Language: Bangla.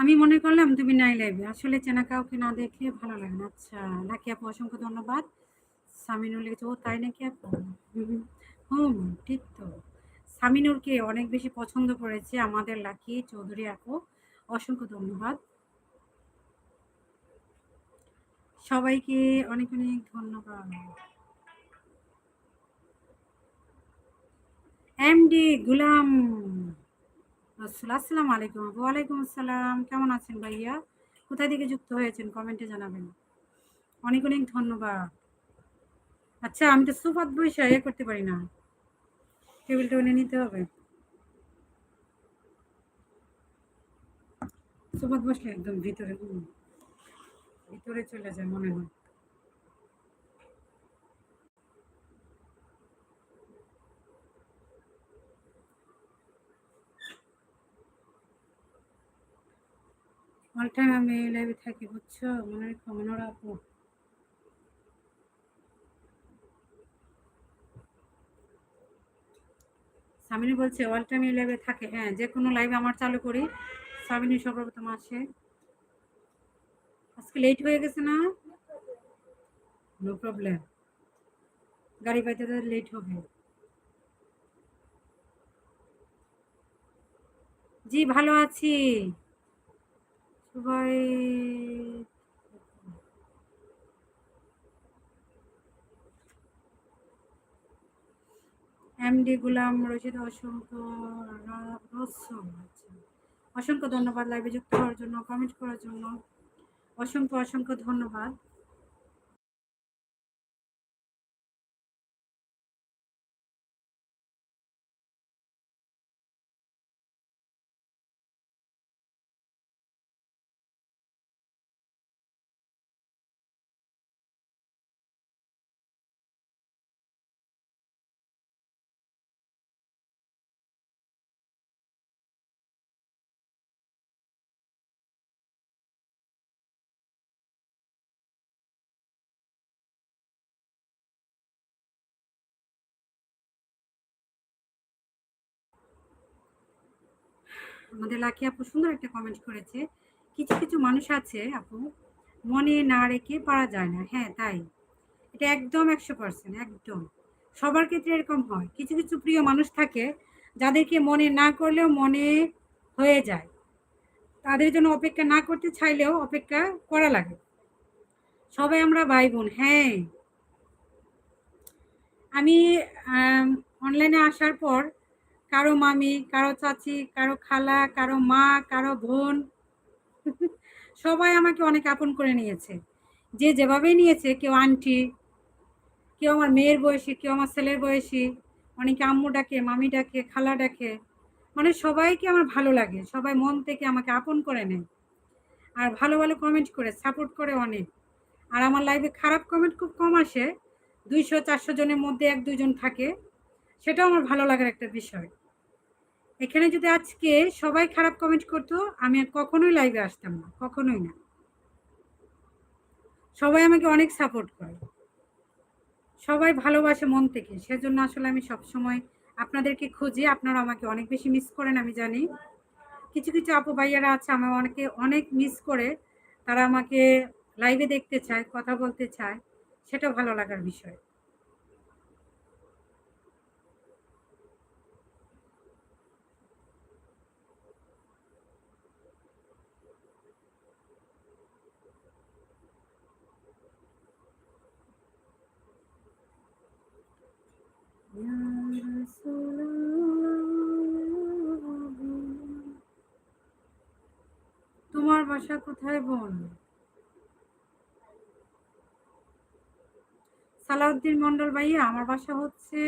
আমি মনে করলাম তুমি নাই লাইবে আসলে চেনা কাউকে না দেখে ভালো লাগে না। আচ্ছা নাকি আপু অসংখ্য ধন্যবাদ। সামিনুর লিখেছে ও তাই নাকি আপু? হুম ঠিক তো। সামিনুরকে অনেক বেশি পছন্দ করেছে আমাদের লাকি চৌধুরী আপু। অসংখ্য ধন্যবাদ। সবাইকে অনেক অনেক ধন্যবাদ। এমডি গুলাম। রসুল, আসসালামু আলাইকুম। আপু ওয়ালাইকুম আসসালাম। কেমন আছেন ভাইয়া? কোথায় থেকে যুক্ত হয়েছেন? কমেন্টে জানাবেন। অনেক অনেক ধন্যবাদ। আচ্ছা আমি তো সুপাত বসে ইয়ে করতে পারি না। টেবিলটা এনে নিতে হবে। সুপাত বসলে একদম ভিতরে ভিতরে চলে যায় মনে হয়। অল টাইম আমি এই লাইভে থাকি, বুঝছ? মনে রেখো মনোরা আপু সামিনী বলছে অল টাইম এই লাইভে থাকে। হ্যাঁ যে কোনো লাইভে আমার চালু করি। সামিনী সর্বপ্রথম আসে। আজকে লেট হয়ে গেছে না? নো প্রবলেম গাড়ি পাইতে তো লেট হবে। জি, ভালো আছি। সবাই এমডি গুলাম রশিদ অসংখ্য অসংখ্য ধন্যবাদ লাইভে যুক্ত হওয়ার জন্য কমেন্ট করার জন্য। অসংখ্য অসংখ্য ধন্যবাদ। আমাদের লাকি আপু সুন্দর একটা কমেন্ট করেছে। কিছু কিছু মানুষ আছে আপু, মনে না রেখে পারা যায় না। হ্যাঁ তাই। এটা একদম একশো পার্সেন্ট একদম। সবার ক্ষেত্রে এরকম হয়। কিছু কিছু প্রিয় মানুষ থাকে যাদেরকে মনে না করলেও মনে হয়ে যায়। তাদের জন্য অপেক্ষা না করতে চাইলেও অপেক্ষা করা লাগে। সবাই আমরা ভাই বোন হ্যাঁ। আমি অনলাইনে আসার পর কারও মামি, কারও চাচি, কারও খালা, কারও মা, কারও বোন। সবাই আমাকে অনেক আপন করে নিয়েছে। যে যেভাবেই নিয়েছে, কেউ আন্টি, কেউ আমার মেয়ের বয়সী, কেউ আমার ছেলের বয়সী, অনেকে আম্মু ডাকে, মামি ডাকে, খালা ডাকে। মানে সবাইকে আমার ভালো লাগে, সবাই মন থেকে আমাকে আপন করে নেয়। আর ভালো ভালো কমেন্ট করে সাপোর্ট করে অনেক। আর আমার লাইফে খারাপ কমেন্ট খুব কম আসে। দুইশো, চারশো জনের মধ্যে এক দুজন থাকে। সেটাও আমার ভালো লাগার একটা বিষয়। এখানে যদি আজকে সবাই খারাপ কমেন্ট করতো, আমি কখনোই লাইভে আসতাম না, কখনোই না। সবাই আমাকে অনেক সাপোর্ট করে। সবাই ভালোবাসে মন থেকে, সেজন্য আসলে আমি সবসময় আপনাদেরকে খুঁজি, আপনারা আমাকে অনেক বেশি মিস করেন, আমি জানি। কিছু কিছু আপু ভাইয়ারা আছে আমার অনেকে অনেক মিস করে, তারা আমাকে লাইভে দেখতে চায়, কথা বলতে চায় সেটা ভালো লাগার বিষয়। তোমার বাসা কোথায় বোন? সালাউদ্দিন মন্ডল ভাইয়া আমার বাসা হচ্ছে